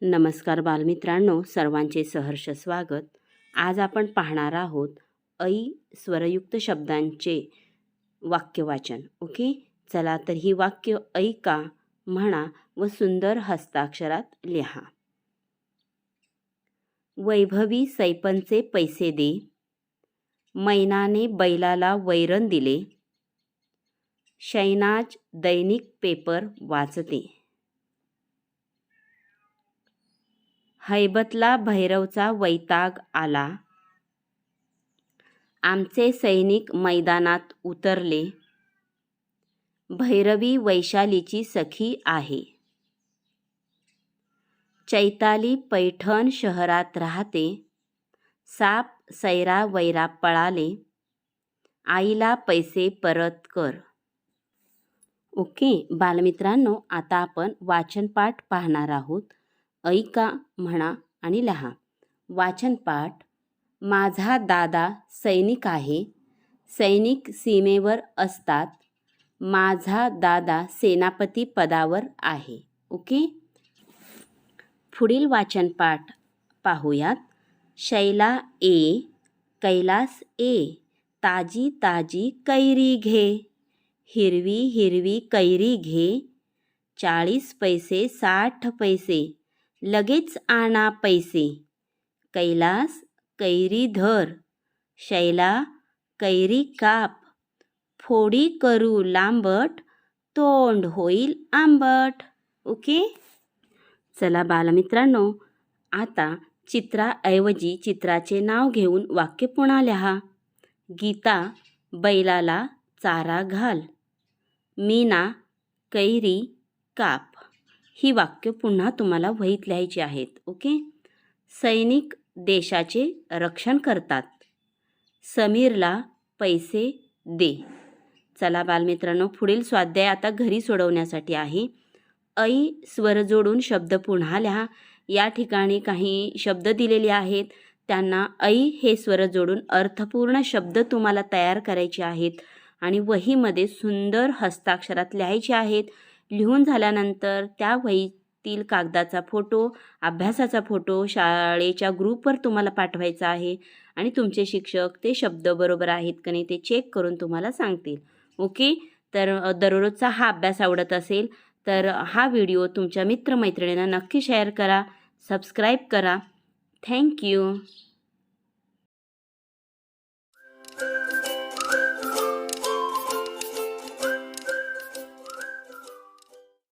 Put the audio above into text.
नमस्कार बालमित्रांनो सर्वांचे सहर्ष स्वागत. आज आपण पाहणार आहोत ऐ स्वरयुक्त शब्दांचे वाक्यवाचन. ओके? चला तर ही वाक्य ऐका म्हणा व सुंदर हस्ताक्षरात लिहा. वैभवी सैपनचे पैसे दे. मैनाने बैलाला वैरण दिले. शैनाज दैनिक पेपर वाचते. हैबतला भैरवचा वैताग आला. आमचे सैनिक मैदानात उतरले. भैरवी वैशालीची सखी आहे. चैताली पैठण शहरात राहते. साप सैरा वैरा पळाले. आईला पैसे परत कर. ओके बालमित्रांनो आता आपण वाचनपाठ पाहणार आहोत. ऐका म्हणा आणि लहा. वाचनपाठ माझा दादा सैनिक आहे. सैनिक सीमेवर असतात. माझा दादा सेनापती पदावर आहे. ओके? पुढील वाचनपाठ पाहूयात. शैला ए कैलास ए ताजी ताजी कैरी घे. हिरवी हिरवी कैरी घे. चाळीस पैसे साठ पैसे. लगेच आणा पैसे. कैलास कैरी धर. शैला कैरी काप. फोडी करू लांबट तोंड होईल आंबट. ओके? चला बालमित्रांनो आता चित्राऐवजी चित्राचे नाव घेऊन वाक्य पुन्हा लिहा गीता बैलाला चारा घाल. मीना कैरी काप. ही वाक्य पुन्हा तुम्हाला वहीत लिहायची आहेत ओके? सैनिक देशाचे रक्षण करतात. समीरला पैसे दे. चला बालमित्रांनो पुढील स्वाध्याय आता घरी सोडवण्यासाठी आहे. ऐ स्वर जोडून शब्द पुन्हा लिहा. या ठिकाणी काही शब्द दिलेले आहेत. त्यांना ऐ हे स्वर जोडून अर्थपूर्ण शब्द तुम्हाला तयार करायचे आहेत आणि वहीमध्ये सुंदर हस्ताक्षरात लिहायचे आहेत. लिहून झाल्यानंतर त्या वहीतील कागदाचा फोटो अभ्यासाचा फोटो शाळेच्या ग्रुपवर तुम्हाला पाठवायचा आहे आणि तुमचे शिक्षक ते शब्द बरोबर आहेत का नाही ते चेक करून तुम्हाला सांगतील. ओके? तर दररोजचा हा अभ्यास आवडत असेल तर हा व्हिडिओ तुमच्या मित्रमैत्रिणींना नक्की शेअर करा सबस्क्राईब करा. थँक्यू